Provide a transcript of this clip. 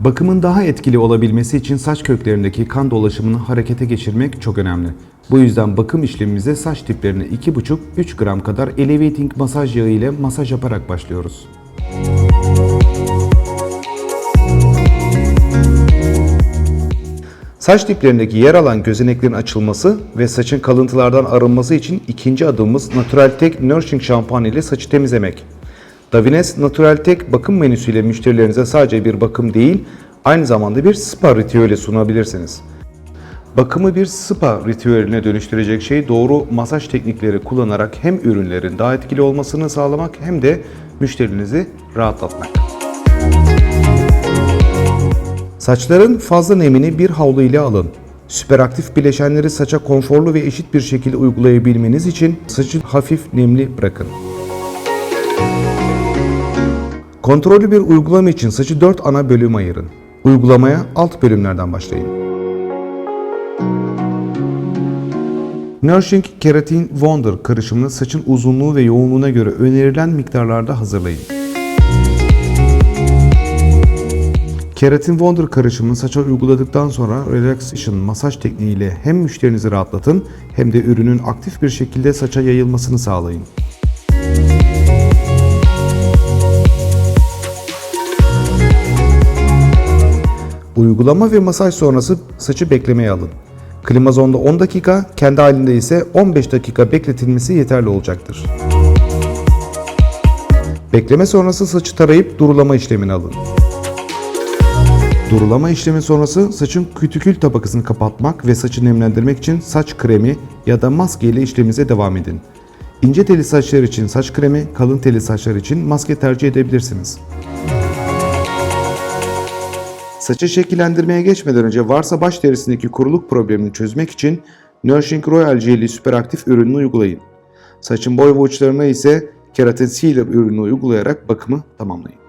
Bakımın daha etkili olabilmesi için saç köklerindeki kan dolaşımını harekete geçirmek çok önemli. Bu yüzden bakım işlemimize saç diplerine 2,5-3 gram kadar Elevating masaj yağı ile masaj yaparak başlıyoruz. Saç diplerindeki yer alan gözeneklerin açılması ve saçın kalıntılardan arınması için ikinci adımımız Natural Tech Nourishing Şampuan ile saçı temizlemek. Davines Natural Tech bakım menüsüyle müşterilerinize sadece bir bakım değil, aynı zamanda bir spa ritüeli sunabilirsiniz. Bakımı bir spa ritüeline dönüştürecek şey doğru masaj teknikleri kullanarak hem ürünlerin daha etkili olmasını sağlamak hem de müşterinizi rahatlatmak. Saçların fazla nemini bir havlu ile alın. Süperaktif bileşenleri saça konforlu ve eşit bir şekilde uygulayabilmeniz için saçı hafif nemli bırakın. Kontrollü bir uygulama için saçı 4 ana bölüm ayırın. Uygulamaya alt bölümlerden başlayın. Nourishing Keratin Wonder karışımını saçın uzunluğu ve yoğunluğuna göre önerilen miktarlarda hazırlayın. Keratin Wonder karışımını saça uyguladıktan sonra relaxation masaj tekniğiyle hem müşterinizi rahatlatın hem de ürünün aktif bir şekilde saça yayılmasını sağlayın. Uygulama ve masaj sonrası saçı beklemeye alın. Klimazonda 10 dakika, kendi halinde ise 15 dakika bekletilmesi yeterli olacaktır. Bekleme sonrası saçı tarayıp durulama işlemini alın. Durulama işlemi sonrası saçın kütükül tabakasını kapatmak ve saçı nemlendirmek için saç kremi ya da maske ile işleminize devam edin. İnce teli saçlar için saç kremi, kalın teli saçlar için maske tercih edebilirsiniz. Saçı şekillendirmeye geçmeden önce varsa baş derisindeki kuruluk problemini çözmek için Nourishing Royal Jelly süperaktif ürününü uygulayın. Saçın boy ve uçlarına ise Keratin Sealer ürününü uygulayarak bakımı tamamlayın.